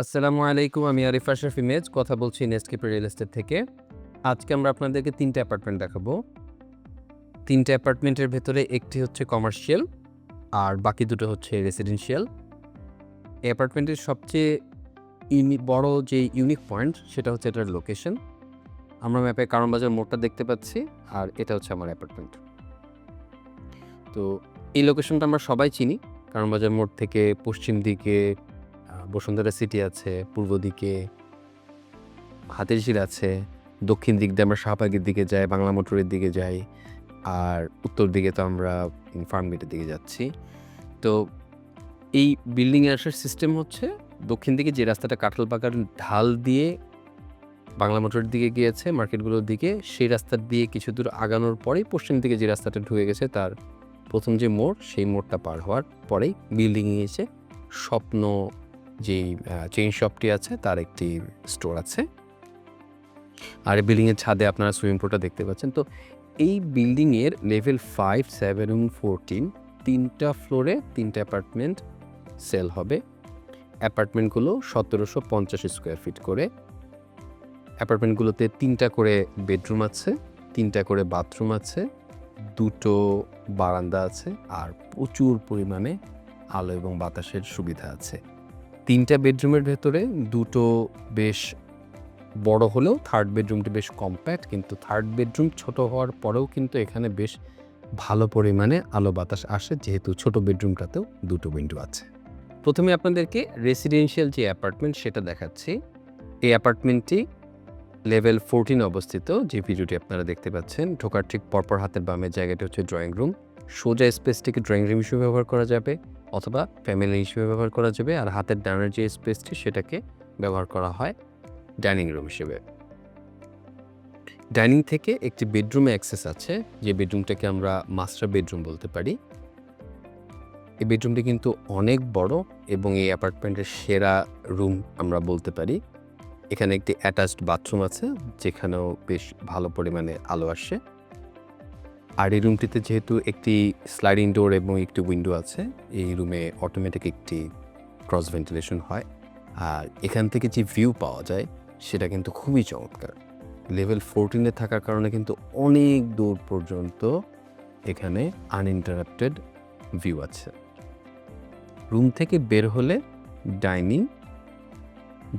আসসালামু আলাইকুম, আমি আরিফ আশরাফ ইমেজ, কথা বলছি নেস্টকেপ রিয়েল এস্টেট থেকে। আজকে আমরা আপনাদেরকে তিনটে অ্যাপার্টমেন্ট দেখাবো। তিনটে অ্যাপার্টমেন্টের ভেতরে একটি হচ্ছে কমার্শিয়াল আর বাকি দুটো হচ্ছে রেসিডেন্সিয়াল অ্যাপার্টমেন্টের সবচেয়ে ইউনি, বড় যে ইউনিক পয়েন্ট সেটা হচ্ছে এটার লোকেশন আমরা ম্যাপে কারণবাজার মোড়টা দেখতে পাচ্ছি, আর এটা হচ্ছে আমার অ্যাপার্টমেন্ট তো এই লোকেশনটা আমরা সবাই চিনি, কারণবাজার মোড় থেকে পশ্চিম দিকে বসুন্ধরা সিটি আছে, পূর্ব দিকে হাতিরঝিল আছে, দক্ষিণ দিক দিয়ে আমরা শাহবাগের দিকে যাই, বাংলা মোটরের দিকে যাই, আর উত্তর দিকে তো আমরা ফার্মগেটের দিকে যাচ্ছি। তো এই বিল্ডিংয়ে আসার সিস্টেম হচ্ছে, দক্ষিণ দিকে যে রাস্তাটা কাঁঠাল পাকার ঢাল দিয়ে বাংলা মোটরের দিকে গিয়েছে মার্কেটগুলোর দিকে, সেই রাস্তা দিয়ে কিছু দূর আগানোর পরেই পশ্চিম দিকে যে রাস্তাটা ঢুকে গেছে, তার প্রথম যে মোড়, সেই মোড়টা পার হওয়ার পরেই বিল্ডিংয়ে এসে স্বপ্ন যেই চেইন শপটি আছে, তার একটি স্টোর আছে। আর বিল্ডিংয়ের ছাদে আপনারা সুইমিং পুলটা দেখতে পাচ্ছেন। তো এই বিল্ডিংয়ের লেভেল ফাইভ সেভেন এবং ফোরটিন তিনটা ফ্লোরে তিনটা অ্যাপার্টমেন্ট সেল হবে। অ্যাপার্টমেন্টগুলো সতেরোশো পঞ্চাশ স্কোয়ার ফিট করে। অ্যাপার্টমেন্টগুলোতে তিনটা করে বেডরুম আছে, তিনটা করে বাথরুম আছে, দুটো বারান্দা আছে, আর প্রচুর পরিমাণে আলো এবং বাতাসের সুবিধা আছে। তিনটা বেডরুমের ভেতরে দুটো বেশ বড় হলেও থার্ড বেডরুমটি বেশ কম্প্যাক্ট কিন্তু থার্ড বেডরুম ছোট হওয়ার পরেও কিন্তু এখানে বেশ ভালো পরিমাণে আলো বাতাস আসে, যেহেতু ছোট বেডরুমটাতেও দুটো উইন্ডো আছে। প্রথমে আপনাদেরকে রেসিডেন্সিয়াল যে অ্যাপার্টমেন্ট সেটা দেখাচ্ছি। এই অ্যাপার্টমেন্টটি লেভেল ফোরটিন অবস্থিত, যে ভিডিওটি আপনারা দেখতে পাচ্ছেন। ঢোকার ঠিক পরপর হাতের বামের জায়গাটি হচ্ছে ড্রয়িং রুম সোজা স্পেসটিকে ড্রয়িং রুম হিসেবে ব্যবহার করা যাবে। অথবা ফ্যামিলি হিসেবে ব্যবহার করা যাবে আর হাতের ডানার যে স্পেসটি সেটাকে ব্যবহার করা হয় ডাইনিং রুম হিসেবে। ডাইনিং থেকে একটি বেডরুমে অ্যাক্সেস আছে, যে বেডরুমটাকে আমরা মাস্টার বেডরুম বলতে পারি। এই বেডরুমটি কিন্তু অনেক বড় এবং এই অ্যাপার্টমেন্টের সেরা রুম আমরা বলতে পারি। এখানে একটি অ্যাটাচড বাথরুম আছে, যেখানেও বেশ ভালো পরিমাণে আলো আসে। আর এই রুমটিতে যেহেতু একটি স্লাইডিং ডোর এবং একটি উইন্ডো আছে, এই রুমে অটোমেটিক একটি ক্রস ভেন্টিলেশন হয়। আর এখান থেকে যে ভিউ পাওয়া যায়, সেটা কিন্তু খুবই চমৎকার। লেভেল ফোরটিনে থাকার কারণে কিন্তু অনেক দূর পর্যন্ত এখানে আনইন্টারাপ্টেড ভিউ আছে। রুম থেকে বের হলে ডাইনিং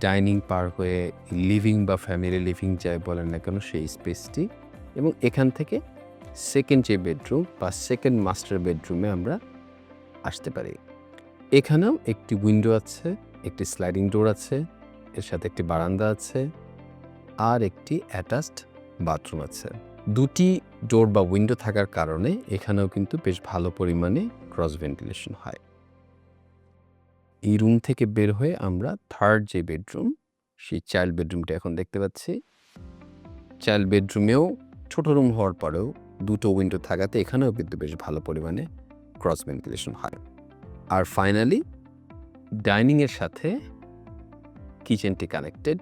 ডাইনিং পার হয়ে লিভিং বা ফ্যামিলি লিভিং যাই বলেন না কেন, সেই স্পেসটি এবং এখান থেকে সেকেন্ড যে বেডরুম বা সেকেন্ড মাস্টার বেডরুমে আমরা আসতে পারি। এখানেও একটি উইন্ডো আছে, একটি স্লাইডিং ডোর আছে, এর সাথে একটি বারান্দা আছে, আর একটি অ্যাটাচড বাথরুম আছে। দুটি ডোর বা উইন্ডো থাকার কারণে এখানেও কিন্তু বেশ ভালো পরিমাণে ক্রস ভেন্টিলেশন হয়। এই রুম থেকে বের হয়ে আমরা থার্ড যে বেডরুম সেই চাইল্ড বেডরুমটা এখন দেখতে পাচ্ছি। চাইল্ড বেডরুমেও ছোট রুম হওয়ার পরেও দুটো উইন্ডো থাকাতে এখানেও কিন্তু বেশ ভালো পরিমাণে ক্রস ভেন্টিলেশন হয়। আর ফাইনালি ডাইনিংয়ের সাথে কিচেনটি কানেক্টেড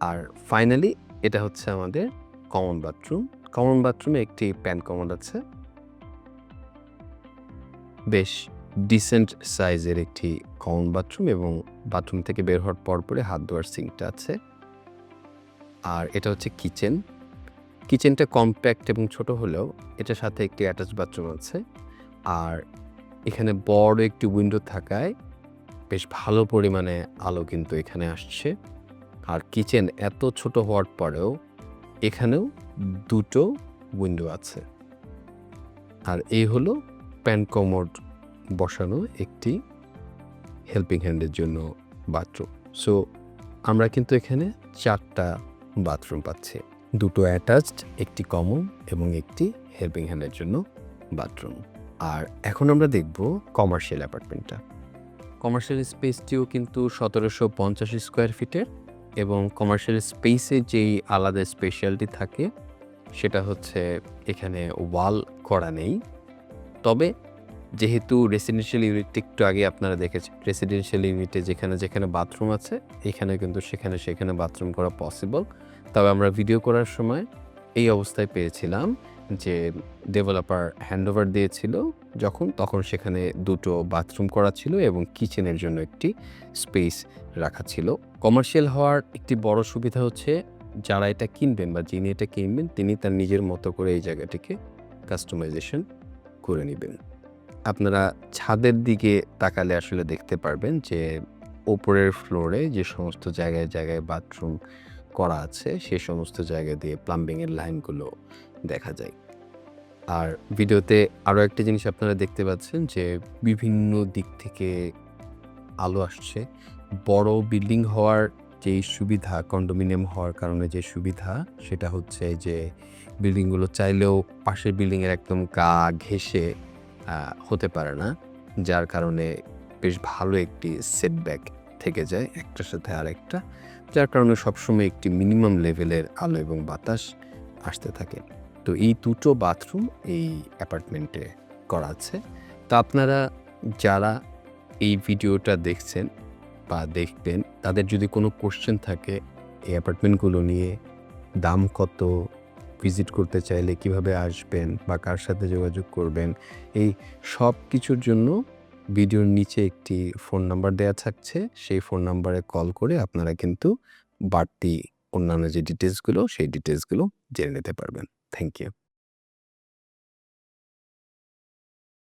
আর ফাইনালি এটা হচ্ছে আমাদের কমন বাথরুম কমন বাথরুমে একটি প্যান কমন আছে। বেশ ডিসেন্ট সাইজের একটি কমন বাথরুম এবং বাথরুম থেকে বের হওয়ার পরপরে হাত ধোয়ার সিঙ্কটা আছে। আর এটা হচ্ছে কিচেন কিচেনটা কম্প্যাক্ট এবং ছোট হলেও এটার সাথে একটি অ্যাটাচ বাথরুম আছে। আর এখানে বড় একটি উইন্ডো থাকায় বেশ ভালো পরিমাণে আলো কিন্তু এখানে আসছে। আর কিচেন এত ছোট হওয়ার পরেও এখানেও দুটো উইন্ডো আছে। আর এই হলো প্যানকমোড বসানো একটি হেল্পিং হ্যান্ডের জন্য বাথরুম। সো আমরা কিন্তু এখানে চারটা বাথরুম পাচ্ছি। দুটো অ্যাটাচড একটি কমন এবং একটি হেল্পিং হ্যান্ডের জন্য বাথরুম আর এখন আমরা দেখব কমার্শিয়াল অ্যাপার্টমেন্টটা কমার্শিয়াল স্পেসটিও কিন্তু সতেরোশো পঞ্চাশ স্কোয়ার ফিটের এবং কমার্শিয়াল স্পেসে যেই আলাদা স্পেশালিটি থাকে, সেটা হচ্ছে এখানে ওয়াল করা নেই। তবে যেহেতু রেসিডেন্সিয়াল ইউনিট একটু আগে আপনারা দেখেছেন রেসিডেন্সিয়াল ইউনিটে যেখানে যেখানে বাথরুম আছে, এখানে কিন্তু সেখানে সেখানে বাথরুম করা পসিবল তবে আমরা ভিডিও করার সময় এই অবস্থায় পেয়েছিলাম যে ডেভেলপার হ্যান্ডওভার দিয়েছিল যখন, তখন সেখানে দুটো বাথরুম করা ছিল এবং কিচেনের জন্য একটি স্পেস রাখা ছিল। কমার্শিয়াল হওয়ার একটি বড় সুবিধা হচ্ছে যারা এটা কিনবেন বা যিনি এটা কিনবেন, তিনি তার নিজের মতো করে এই জায়গাটিকে কাস্টমাইজেশন করে নেবেন। আপনারা ছাদের দিকে তাকালে আসলে দেখতে পারবেন যে ওপরের ফ্লোরে যে সমস্ত জায়গায় জায়গায় বাথরুম করা আছে সে সমস্ত জায়গা দিয়ে প্লাম্বিংয়ের লাইনগুলো দেখা যায়। আর ভিডিওতে আরও একটা জিনিস আপনারা দেখতে পাচ্ছেন যে বিভিন্ন দিক থেকে আলো আসছে। বড় বিল্ডিং হওয়ার যেই সুবিধা কন্ডোমিনিয়াম হওয়ার কারণে যে সুবিধা সেটা হচ্ছে যে বিল্ডিংগুলো চাইলেও পাশের বিল্ডিংয়ের একদম গা আহ, হতে পারে না। যার কারণে বেশ ভালো একটি সেটব্যাক থেকে যায় একটার সাথে আরেকটা। যার কারণে সবসময় একটি মিনিমাম লেভেলের আলো এবং বাতাস আসতে থাকে। তো এই দুটো বাথরুম এই অ্যাপার্টমেন্টে করা আছে। তা আপনারা যারা এই ভিডিওটা দেখছেন বা দেখবেন, তাদের যদি কোনো কোশ্চেন থাকে, এই অ্যাপার্টমেন্টগুলো নিয়ে দাম কত ভিজিট করতে চাইলে কীভাবে আসবেন বা কার সাথে যোগাযোগ করবেন, এই সব কিছুর জন্য ভিডিওর নিচে একটি ফোন নাম্বার দেওয়া থাকছে। সেই ফোন নাম্বারে কল করে আপনারা কিন্তু বাড়তি অন্যান্য যে ডিটেলসগুলো সেই ডিটেলসগুলো জেনে নিতে পারবেন। Thank you